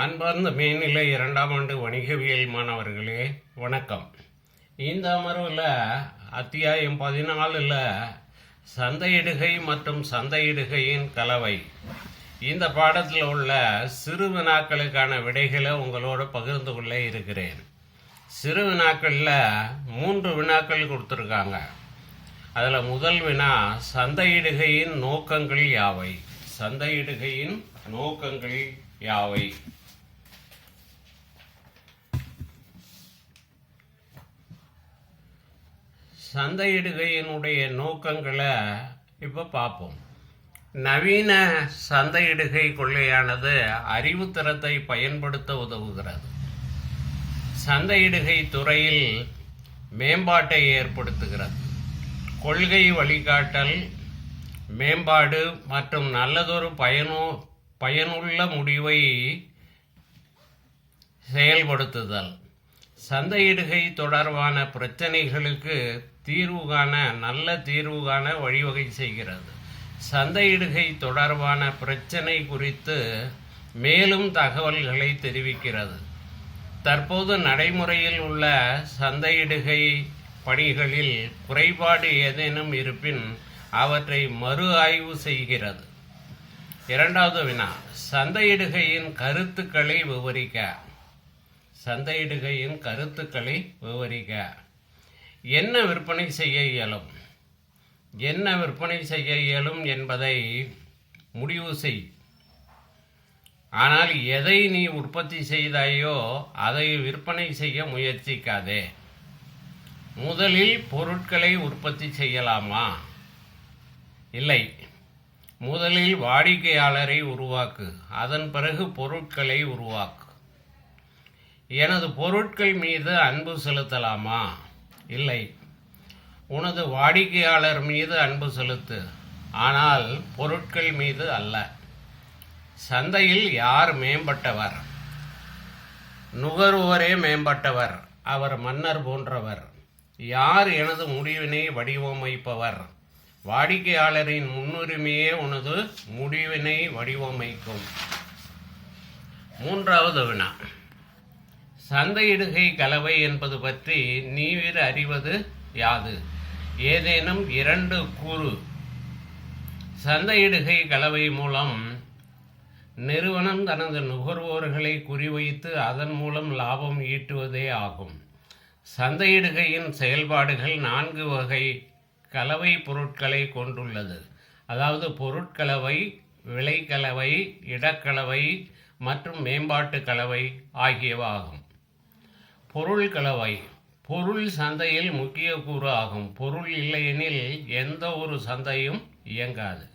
அன்பார்ந்த மேல்நிலை இரண்டாம் ஆண்டு வணிகவியல் மாணவர்களே வணக்கம். இந்த அமர்வில் அத்தியாயம் பதினாலில் சந்தையிடுகை மற்றும் சந்தையிடுகையின் கலவை. இந்த பாடத்தில் உள்ள சிறு வினாக்களுக்கான விடைகளை உங்களோட பகிர்ந்து கொள்ள இருக்கிறேன். சிறு வினாக்களில் மூன்று வினாக்கள் கொடுத்துருக்காங்க. அதில் முதல் வினா சந்தையிடுகையின் நோக்கங்கள் யாவை? சந்தையிடுகையின் நோக்கங்கள் யாவை? சந்தையிடுகையினுடைய நோக்கங்களை இப்போ பார்ப்போம். நவீன சந்தையிடுகை கொள்ளையானது அறிவுத்திறத்தை பயன்படுத்த உதவுகிறது. சந்தையிடுகை துறையில் மேம்பாட்டை ஏற்படுத்துகிறது. கொள்கை வழிகாட்டல் மேம்பாடு மற்றும் நல்லதொரு பயனு பயனுள்ள முடிவை செயல்படுத்துதல். சந்தையிடுகை தொடர்பான பிரச்சனைகளுக்கு தீர்வு காண நல்ல தீர்வு காண வழிவகை செய்கிறது. சந்தையிடுகை தொடர்பான பிரச்சனை குறித்து மேலும் தகவல்களை தெரிவிக்கிறது. தற்போது நடைமுறையில் உள்ள சந்தையிடுகை பணிகளில் குறைபாடு ஏதேனும் இருப்பின் அவற்றை மறு ஆய்வு செய்கிறது. இரண்டாவது வினா சந்தையிடுகையின் கருத்துக்களை விவரிக்க. சந்தையிடுகையின் கருத்துக்களை விவரிக்க. என்ன விற்பனை செய்ய இயலும்? என்ன விற்பனை செய்ய இயலும் என்பதை முடிவு செய். ஆனால் எதை நீ உற்பத்தி செய்தாயோ அதை விற்பனை செய்ய முயற்சிக்காதே. முதலில் பொருட்களை உற்பத்தி செய்யலாமா? இல்லை. முதலில் வாடிக்கையாளரை உருவாக்கு. அதன் பிறகு பொருட்களை உருவாக்கு. எனது பொருட்கள் மீது அன்பு செலுத்தலாமா? இல்லை. உனது வாடிக்கையாளர் மீது அன்பு செலுத்து. ஆனால் பொருட்கள் மீது அல்ல. சந்தையில் யார் மேம்பட்டவர்? நுகர்வோரே மேம்பட்டவர். அவர் மன்னர் போன்றவர். யார் எனது முடிவினை வடிவமைப்பவர்? வாடிக்கையாளரின் முன்னுரிமையே உனது முடிவினை வடிவமைக்கும். மூன்றாவது வினா. சந்தையிடுகை கலவை என்பது பற்றி நீவிர அறிவது யாது? ஏதேனும் இரண்டு கூறு. சந்தையிடுகை கலவை மூலம் நிறுவனம் தனது நுகர்வோர்களை குறிவைத்து அதன் மூலம் லாபம் ஈட்டுவதே ஆகும். சந்தையிடுகையின் செயல்பாடுகள் நான்கு வகை கலவை பொருட்களை கொண்டுள்ளது. அதாவது பொருட்கலவை விலைக்கலவை இடக்கலவை மற்றும் மேம்பாட்டு கலவை ஆகியவாகும். பொருள் கலவை. பொருள் சந்தையில் முக்கிய கூறு ஆகும். பொருள் இல்லையெனில் எந்த ஒரு சந்தையும் இயங்காது.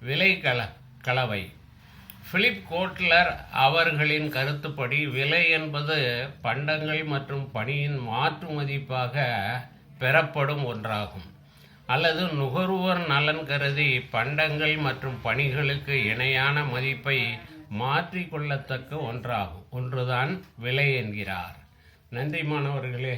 விலை கல கலவை. பிலிப் கோட்லர் அவர்களின் கருத்துப்படி விலை என்பது பண்டங்கள் மற்றும் பணியின் மாற்று மதிப்பாக பெறப்படும் ஒன்றாகும். அல்லது நுகர்வோர் நலன் கருதி பண்டங்கள் மற்றும் பணிகளுக்கு இணையான மதிப்பை மாற்றிக்கொள்ளத்தக்க ஒன்றாகும். ஒன்றுதான் விலை என்கிறார். நன்றி மாணவர்களே.